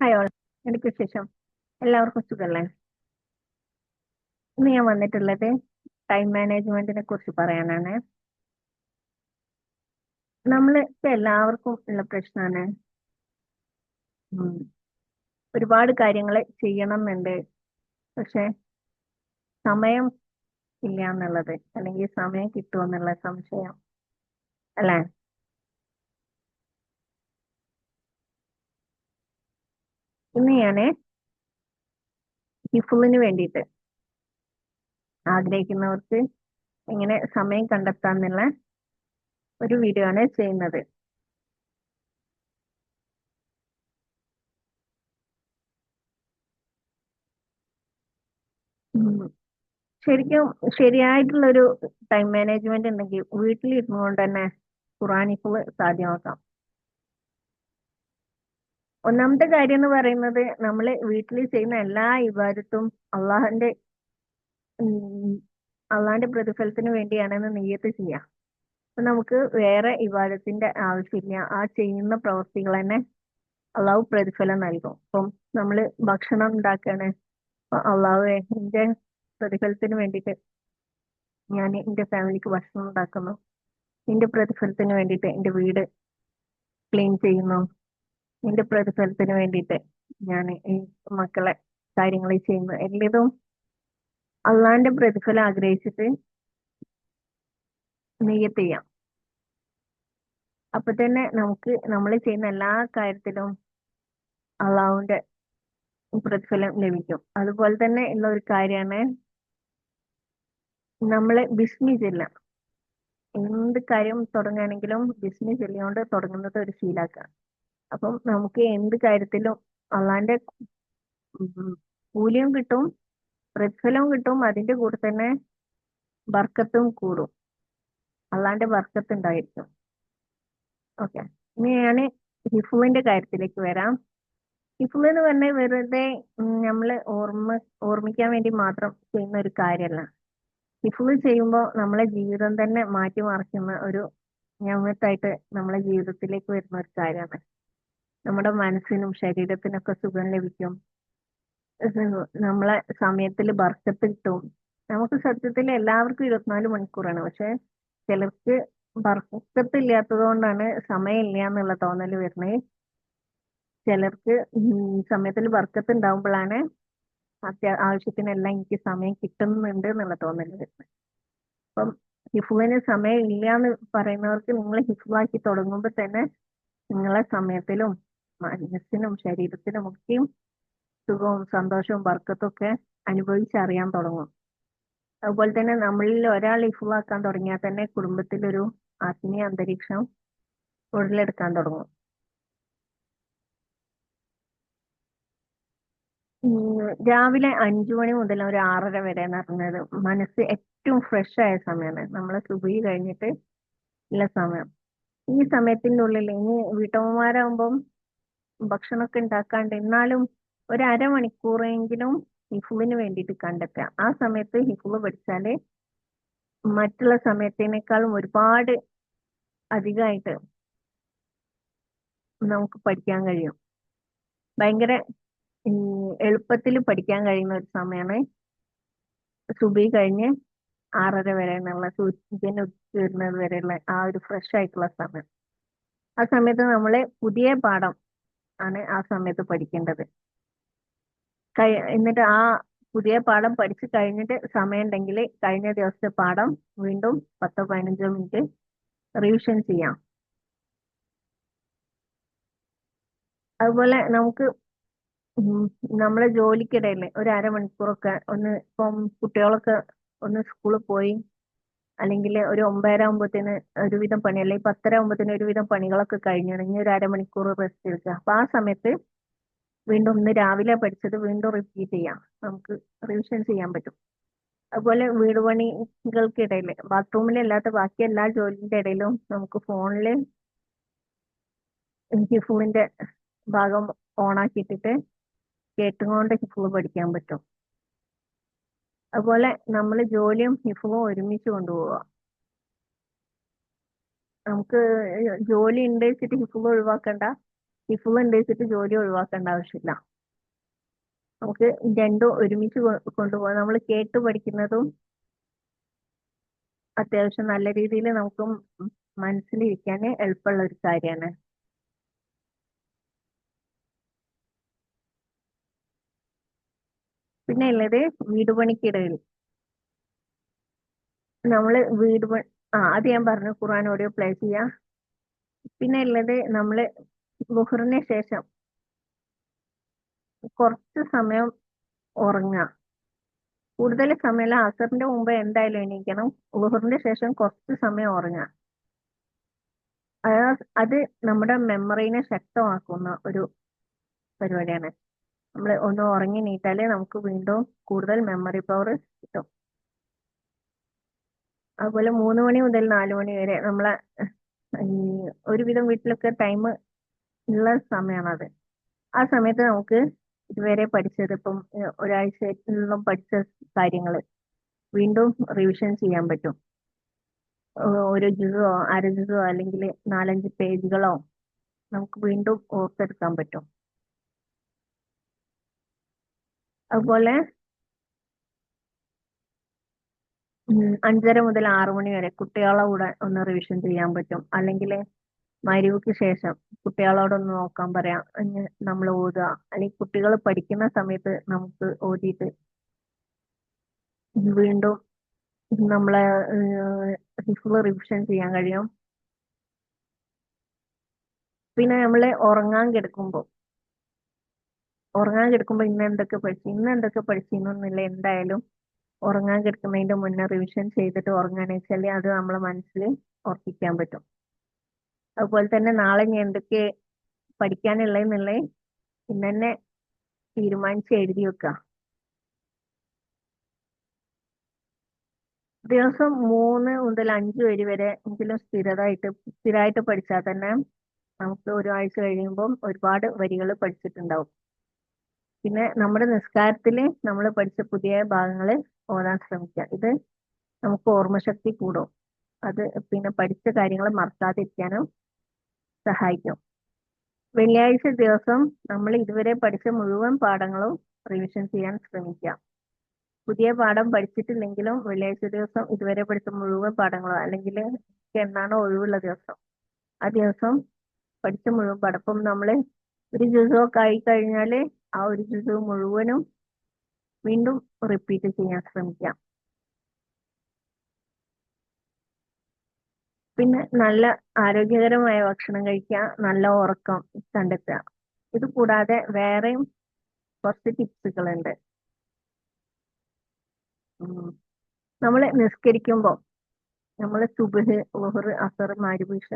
Hi എനിക്ക് വിശേഷം. എല്ലാവർക്കും സുഖല്ലേ? ഇന്ന് ഞാൻ വന്നിട്ടുള്ളത് ടൈം മാനേജ്മെന്റിനെ കുറിച്ച് പറയാനാണ്. നമ്മൾ ഇപ്പൊ എല്ലാവർക്കും ഉള്ള പ്രശ്നമാണ് ഒരുപാട് കാര്യങ്ങൾ ചെയ്യണം എന്നുണ്ട് പക്ഷെ സമയം ഇല്ല എന്നുള്ളത്. അല്ലെങ്കിൽ സമയം കിട്ടുമോ എന്നുള്ള സംശയം. അല്ലേ? ഇന്ന് ഞാൻ ഹിഫുളിന് വേണ്ടിയിട്ട് ആഗ്രഹിക്കുന്നവർക്ക് എങ്ങനെ സമയം കണ്ടെത്താന്നുള്ള ഒരു വീഡിയോ ആണ് ചെയ്യുന്നത്. ശരിക്കും ശരിയായിട്ടുള്ള ഒരു ടൈം മാനേജ്മെന്റ് ഉണ്ടെങ്കിൽ വീട്ടിലിരുന്നു കൊണ്ട് തന്നെ ഖുറാനിഫുൾ സാധ്യമാക്കാം ഒന്നാമത്തെ കാര്യം എന്ന് പറയുന്നത് നമ്മൾ വീട്ടിൽ ചെയ്യുന്ന എല്ലാ ഇബാദത്തും അള്ളാഹന്റെ അള്ളാഹിന്റെ പ്രതിഫലത്തിന് വേണ്ടിയാണെന്ന് നെയ്യത്ത് ചെയ്യാം. അപ്പൊ നമുക്ക് വേറെ ഇബാദത്തിന്റെ ആവശ്യമില്ല. ആ ചെയ്യുന്ന പ്രവൃത്തികൾ തന്നെ അള്ളാഹു പ്രതിഫലം നൽകും. അപ്പം നമ്മൾ ഭക്ഷണം ഉണ്ടാക്കാണ്. അള്ളാഹു എന്റെ പ്രതിഫലത്തിന് വേണ്ടിയിട്ട് ഞാൻ എന്റെ ഫാമിലിക്ക് ഭക്ഷണം ഉണ്ടാക്കുന്നു. എന്റെ പ്രതിഫലത്തിന് വേണ്ടിയിട്ട് എന്റെ വീട് ക്ലീൻ ചെയ്യുന്നു. എന്റെ പ്രതിഫലത്തിന് വേണ്ടിയിട്ട് ഞാൻ ഈ മക്കളെ കാര്യങ്ങൾ ചെയ്യുന്നു. എല്ലതും അള്ളാന്റെ പ്രതിഫലം ആഗ്രഹിച്ചിട്ട് നെയ്യത്ത് ചെയ്യാം. അപ്പൊ തന്നെ നമുക്ക് നമ്മൾ ചെയ്യുന്ന എല്ലാ കാര്യത്തിലും അള്ളാഹുവിന്റെ പ്രതിഫലം ലഭിക്കും. അതുപോലെ തന്നെ ഉള്ള ഒരു കാര്യമാണ് നമ്മൾ ബിസ്മി ചെല്ല എന്ത് കാര്യം തുടങ്ങുകയാണെങ്കിലും ബിസ്മി ചെല്ലിയോണ്ട് തുടങ്ങുന്നത് ഒരു ശീലാക്കുക അപ്പം നമുക്ക് എന്ത് കാര്യത്തിലും അള്ളാന്റെ കൂലിയും കിട്ടും പ്രതിഫലവും കിട്ടും അതിന്റെ കൂടെ തന്നെ ബർക്കത്തും കൂടും. അള്ളാന്റെ ബർക്കത്ത് ഉണ്ടായിരിക്കും. ഓക്കെ ഇനി ഞാൻ ഹിഫുവിന്റെ കാര്യത്തിലേക്ക് വരാം. ഹിഫു എന്ന് പറഞ്ഞാൽ വെറുതെ നമ്മൾ ഓർമ്മ ഓർമ്മിക്കാൻ വേണ്ടി മാത്രം ചെയ്യുന്ന ഒരു കാര്യമല്ല. ഹിഫു ചെയ്യുമ്പോൾ നമ്മളെ ജീവിതം തന്നെ മാറ്റിമറിക്കുന്ന ഒരു ഞമ്മത്തായിട്ട് നമ്മളെ ജീവിതത്തിലേക്ക് വരുന്ന ഒരു കാര്യമാണ്. നമ്മുടെ മനസ്സിനും ശരീരത്തിനൊക്കെ സുഖം ലഭിക്കും. നമ്മളെ സമയത്തിൽ ബർക്കത്ത് കിട്ടും നമുക്ക് സത്യത്തിൽ എല്ലാവർക്കും ഇരുപത്തിനാല് മണിക്കൂറാണ്. പക്ഷെ ചിലർക്ക് ബർക്കത്ത് ഇല്ലാത്തത് കൊണ്ടാണ് സമയമില്ല എന്നുള്ള തോന്നൽ വരുന്നത്. ചിലർക്ക് സമയത്തിൽ ബർക്കത്ത് ഉണ്ടാവുമ്പോഴാണ് അത്യാ ആവശ്യത്തിനെല്ലാം എനിക്ക് സമയം കിട്ടുന്നുണ്ട് എന്നുള്ള തോന്നൽ വരുന്നത്. അപ്പം ഹിഫുവിന് സമയം ഇല്ല എന്ന് പറയുന്നവർക്ക് നിങ്ങൾ ഹിഫുവാക്കി തുടങ്ങുമ്പോൾ തന്നെ നിങ്ങളെ സമയത്തിലും മനസ്സിനും ശരീരത്തിനും ഒക്കെയും സുഖവും സന്തോഷവും ബർക്കത്തും ഒക്കെ അനുഭവിച്ചറിയാൻ തുടങ്ങും. അതുപോലെ തന്നെ നമ്മളിൽ ഒരാൾ ഇഫുവാക്കാൻ തുടങ്ങിയാൽ തന്നെ കുടുംബത്തിലൊരു ആത്മീയ അന്തരീക്ഷം ഉടലെടുക്കാൻ തുടങ്ങും. രാവിലെ അഞ്ചു മണി മുതൽ ഒരു ആറര വരെ എന്ന് പറഞ്ഞത് മനസ്സ് ഏറ്റവും ഫ്രഷ് ആയ സമയമാണ്. നമ്മളെ സുബി കഴിഞ്ഞിട്ട് ഉള്ള സമയം. ഈ സമയത്തിനുള്ളിൽ ഇനി വീട്ടമ്മമാരാകുമ്പം ഭക്ഷണമൊക്കെ ഉണ്ടാക്കാണ്ട് എന്നാലും ഒരു അരമണിക്കൂറെങ്കിലും ഹിഫുവിന് വേണ്ടിയിട്ട് കണ്ടെത്തുക. ആ സമയത്ത് ഹിഫുവ് പഠിച്ചാൽ മറ്റുള്ള സമയത്തിനേക്കാളും ഒരുപാട് അധികമായിട്ട് നമുക്ക് പഠിക്കാൻ കഴിയും. ഭയങ്കര എളുപ്പത്തിൽ പഠിക്കാൻ കഴിയുന്ന ഒരു സമയമാണ് സുബി കഴിഞ്ഞ് ആറര വരെ എന്നുള്ള സൂര്യൻ വരുന്നത് വരെയുള്ള ആ ഒരു ഫ്രഷ് ആയിട്ടുള്ള സമയം. ആ സമയത്ത് നമ്മൾ പുതിയ പാഠം ആണ് ആ സമയത്ത് പഠിക്കേണ്ടത്. എന്നിട്ട് ആ പുതിയ പാഠം പഠിച്ചു കഴിഞ്ഞിട്ട് സമയമുണ്ടെങ്കിൽ കഴിഞ്ഞ ദിവസത്തെ പാഠം വീണ്ടും പത്തോ പതിനഞ്ചോ മിനിറ്റ് റിവിഷൻ ചെയ്യാം. അതുപോലെ നമുക്ക് നമ്മളെ ജോലിക്കിടയിൽ ഒരു അരമണിക്കൂറൊക്കെ ഒന്ന് ഇപ്പം കുട്ടികളൊക്കെ ഒന്ന് സ്കൂളിൽ പോയി അല്ലെങ്കിൽ ഒരു ഒമ്പതര ആകുമ്പോഴത്തേന് ഒരുവിധം പണി അല്ലെങ്കിൽ പത്തര ആകുമ്പോഴത്തേന് ഒരുവിധം പണികളൊക്കെ കഴിഞ്ഞു. ഇനി ഒരു അരമണിക്കൂർ റെസ്റ്റ് എടുക്കുക. അപ്പൊ ആ സമയത്ത് വീണ്ടും ഇന്ന് രാവിലെ പഠിച്ചത് വീണ്ടും റിപ്പീറ്റ് ചെയ്യാം. നമുക്ക് റിവിഷൻ ചെയ്യാൻ പറ്റും. അതുപോലെ വീട് പണികൾക്കിടയിൽ ബാത്റൂമിലല്ലാത്ത ബാക്കി എല്ലാ ജോലിന്റെ ഇടയിലും നമുക്ക് ഫോണിൽ ഹിഫുവിന്റെ ഭാഗം ഓണാക്കിയിട്ടിട്ട് കേട്ടുകൊണ്ട് ഹിഫു പഠിക്കാൻ പറ്റും. അതുപോലെ നമ്മൾ ജോലിയും ഹിഫുവും ഒരുമിച്ച് കൊണ്ടുപോവുക നമുക്ക് ജോലി ഉണ്ട് വെച്ചിട്ട് ഹിഫു ഒഴിവാക്കണ്ട ഹിഫുൾ ഉണ്ട് വെച്ചിട്ട് ജോലി ഒഴിവാക്കേണ്ട ആവശ്യമില്ല. നമുക്ക് രണ്ടും ഒരുമിച്ച് കൊണ്ടുപോകാം നമ്മൾ കേട്ട് പഠിക്കുന്നതും അത്യാവശ്യം നല്ല രീതിയിൽ നമുക്ക് മനസ്സിലിരിക്കാൻ എളുപ്പമുള്ള ഒരു കാര്യമാണ്. പിന്നെ ഉള്ളത് വീട് പണിക്കിടയിൽ. നമ്മൾ വീട് പണി ആ അത് ഞാൻ പറഞ്ഞു ഖുർആൻ ഓഡിയോ പ്ലേ ചെയ്യാം. പിന്നെ ഉള്ളത് നമ്മൾ ബുഹറിന് ശേഷം കുറച്ച് സമയം ഉറങ്ങുക കൂടുതൽ സമയം അസറിന്റെ മുമ്പ് എന്തായാലും എണീക്കണം. ബുഹറിന്റെ ശേഷം കുറച്ച് സമയം ഉറങ്ങുക അത് അത് നമ്മുടെ മെമ്മറീനെ ശക്തമാക്കുന്ന ഒരു പരിപാടിയാണ്. നമ്മൾ ഒന്ന് ഉറങ്ങി നീറ്റാലേ നമുക്ക് വീണ്ടും കൂടുതൽ മെമ്മറി പവർ കിട്ടും. അതുപോലെ മൂന്ന് മണി മുതൽ നാല് മണി വരെ നമ്മളെ ഒരുവിധം വീട്ടിലൊക്കെ ടൈം ഉള്ള സമയമാണത് ആ സമയത്ത് നമുക്ക് ഇതുവരെ പഠിച്ചത് ഇപ്പം ഒരാഴ്ചയിലും പഠിച്ച കാര്യങ്ങൾ വീണ്ടും റിവിഷൻ ചെയ്യാൻ പറ്റും. ഒരു ജിസോ അര ജിസോ അല്ലെങ്കിൽ നാലഞ്ച് പേജുകളോ നമുക്ക് വീണ്ടും ഓർത്തെടുക്കാൻ പറ്റും. അതുപോലെ അഞ്ചര മുതൽ ആറു മണി വരെ കുട്ടികളെ കൂടെ ഒന്ന് റിവിഷൻ ചെയ്യാൻ പറ്റും. അല്ലെങ്കിൽ മരുവുക്ക് ശേഷം കുട്ടികളോടൊന്ന് നോക്കാൻ പറയാം നമ്മൾ ഓതുക. അല്ലെങ്കിൽ കുട്ടികൾ പഠിക്കുന്ന സമയത്ത് നമുക്ക് ഓതിയിട്ട് വീണ്ടും നമ്മളെ ഫുൾ റിവിഷൻ ചെയ്യാൻ കഴിയും. പിന്നെ നമ്മൾ ഉറങ്ങാൻ കിടക്കുമ്പോൾ ഉറങ്ങാൻ കിടക്കുമ്പോൾ ഇന്ന് എന്തൊക്കെ പഠിച്ചു? ഇന്ന് എന്തൊക്കെ പഠിച്ചിരുന്നില്ല എന്തായാലും ഉറങ്ങാൻ കിടക്കുന്നതിന്റെ മുന്നേ റിവിഷൻ ചെയ്തിട്ട് ഉറങ്ങാന്ന് വെച്ചാൽ അത് നമ്മളെ മനസ്സിൽ ഉറപ്പിക്കാൻ പറ്റും. അതുപോലെ തന്നെ നാളെ ഞാൻ എന്തൊക്കെ പഠിക്കാനുള്ളതെന്നുള്ളത് ഇന്ന് തന്നെ തീരുമാനിച്ച് എഴുതി വെക്കുക. ദിവസം മൂന്ന് മുതൽ അഞ്ച് വരി വരെ എങ്കിലും സ്ഥിരതായിട്ട് സ്ഥിരമായിട്ട് പഠിച്ചാൽ തന്നെ നമുക്ക് ആഴ്ച കഴിയുമ്പോൾ ഒരുപാട് വരികൾ പഠിച്ചിട്ടുണ്ടാവും. പിന്നെ നമ്മുടെ നിസ്കാരത്തിൽ നമ്മൾ പഠിച്ച പുതിയ ഭാഗങ്ങൾ ഓരാൻ ശ്രമിക്കുക. ഇത് നമുക്ക് ഓർമ്മശക്തി കൂടും. അത് പിന്നെ പഠിച്ച കാര്യങ്ങൾ മറക്കാതിരിക്കാനും സഹായിക്കും. വെള്ളിയാഴ്ച ദിവസം നമ്മൾ ഇതുവരെ പഠിച്ച മുഴുവൻ പാഠങ്ങളും റിവിഷൻ ചെയ്യാൻ ശ്രമിക്കുക. പുതിയ പാഠം പഠിച്ചിട്ടില്ലെങ്കിലും വെള്ളിയാഴ്ച ദിവസം ഇതുവരെ പഠിച്ച മുഴുവൻ പാഠങ്ങളോ അല്ലെങ്കിൽ എന്നാണ് ഒഴിവുള്ള ദിവസം ആ ദിവസം പഠിച്ച മുഴുവൻ പാഠം. ഇപ്പം നമ്മൾ ഒരു ദിവസമൊക്കെ ആയി കഴിഞ്ഞാൽ ആ ഒരു ജുസു മുഴുവനും വീണ്ടും റിപ്പീറ്റ് ചെയ്യാൻ ശ്രമിക്കാം പിന്നെ നല്ല ആരോഗ്യകരമായ ഭക്ഷണം കഴിക്കുക നല്ല ഉറക്കം കണ്ടെത്തുക. ഇത് കൂടാതെ വേറെയും കുറച്ച് ടിപ്സുകളുണ്ട്. നമ്മൾ നിസ്കരിക്കുമ്പോൾ നമ്മൾ സുബഹ് ഓഹർ അസർ മാരിബിഷ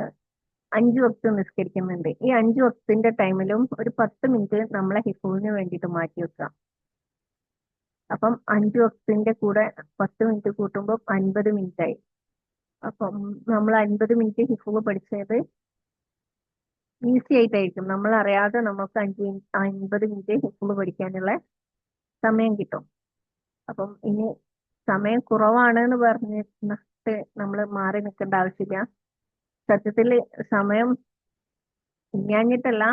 അഞ്ചു വക്ത് നിസ്കരിക്കുന്നുണ്ട്. ഈ അഞ്ചു വക്തിന്റെ ടൈമിലും ഒരു പത്ത് മിനിറ്റ് നമ്മളെ ഹിഫുവിന് വേണ്ടിയിട്ട് മാറ്റി വെക്കാം അപ്പം അഞ്ചു വക്തിന്റെ കൂടെ പത്ത് മിനിറ്റ് കൂട്ടുമ്പോൾ അൻപത് മിനിറ്റ് ആയി അപ്പം നമ്മൾ അൻപത് മിനിറ്റ് ഹിഫുവ് പഠിച്ചത് ഈസി ആയിട്ടായിരിക്കും. നമ്മൾ അറിയാതെ നമുക്ക് അഞ്ച് അൻപത് മിനിറ്റ് ഹിഫുവ് പഠിക്കാനുള്ള സമയം കിട്ടും. അപ്പം ഇനി സമയം കുറവാണ് എന്ന് പറഞ്ഞിട്ട് നമ്മൾ മാറി നിൽക്കേണ്ട ആവശ്യമില്ല. സത്യത്തിൽ സമയം ഇല്ലാഞ്ഞിട്ടല്ല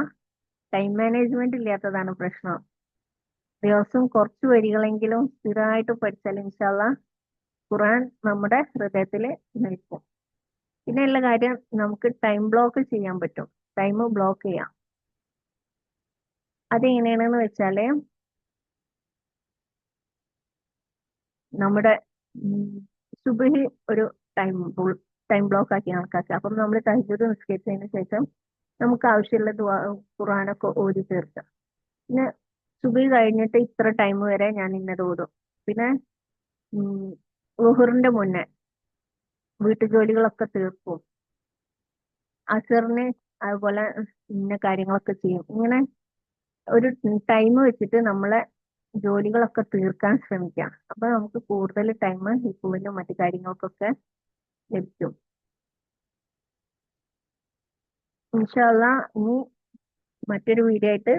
ടൈം മാനേജ്മെന്റ് ഇല്ലാത്തതാണ് പ്രശ്നം. ദിവസം കുറച്ച് വരികളെങ്കിലും സ്ഥിരമായിട്ട് പഠിച്ചാൽ ഇൻഷാല്ല ഖുറാൻ നമ്മുടെ ഹൃദയത്തിൽ നിൽക്കും. പിന്നെ പിന്നെയുള്ള കാര്യം നമുക്ക് ടൈം ബ്ലോക്ക് ചെയ്യാൻ പറ്റും. ടൈം ബ്ലോക്ക് ചെയ്യാം. അതെങ്ങനെയാണെന്ന് വെച്ചാൽ നമ്മുടെ സുബഹി ഒരു ടൈം ടൈം ബ്ലോക്ക് ആക്കി കണക്കാക്കുക. അപ്പം നമ്മൾ തഹജുദ് നിസ്കരിച്ചതിന് ശേഷം നമുക്ക് ആവശ്യമുള്ള ദുആ ഖുർആനൊക്കെ ഓതി തീർക്കാം. പിന്നെ സുബഹി കഴിഞ്ഞിട്ട് ഇത്ര ടൈം വരെ ഞാൻ ഇന്നത് ഓതും. പിന്നെ ലുഹറിന്റെ മുന്നേ വീട്ടുജോലികളൊക്കെ തീർക്കും. അസറിന് അതുപോലെ ഇന്ന കാര്യങ്ങളൊക്കെ ചെയ്യും. ഇങ്ങനെ ഒരു ടൈം വെച്ചിട്ട് നമ്മളെ ജോലികളൊക്കെ തീർക്കാൻ ശ്രമിക്കാം. അപ്പൊ നമുക്ക് കൂടുതൽ ടൈം ഹിപ്പുവിനും മറ്റു കാര്യങ്ങൾക്കൊക്കെ ലഭിക്കും ഇൻഷാല്ല ഇനി മറ്റൊരു വീഡിയോ ആയിട്ട്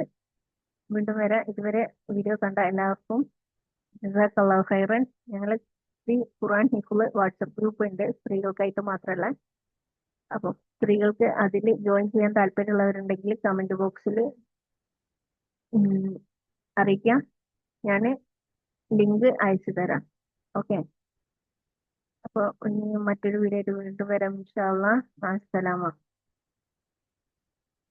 വീണ്ടും വരാം. ഇതുവരെ വീഡിയോ കണ്ട എല്ലാവർക്കും ഞങ്ങൾ ശ്രീ ഖുർആൻ ഹിഫുൾ വാട്സപ്പ് ഗ്രൂപ്പ് ഉണ്ട്. സ്ത്രീകൾക്കായിട്ട് മാത്രമല്ല അപ്പോൾ സ്ത്രീകൾക്ക് അതിൽ ജോയിൻ ചെയ്യാൻ താല്പര്യമുള്ളവരുണ്ടെങ്കിൽ കമന്റ് ബോക്സിൽ അറിയിക്കാം. ഞാൻ ലിങ്ക് അയച്ചു തരാം. ഓക്കെ? അപ്പോൾ ഇനി മറ്റൊരു വീഡിയോ ആയിട്ട് വീണ്ടും വരാം ഇൻഷാ അള്ളാ. അസ്സലാമ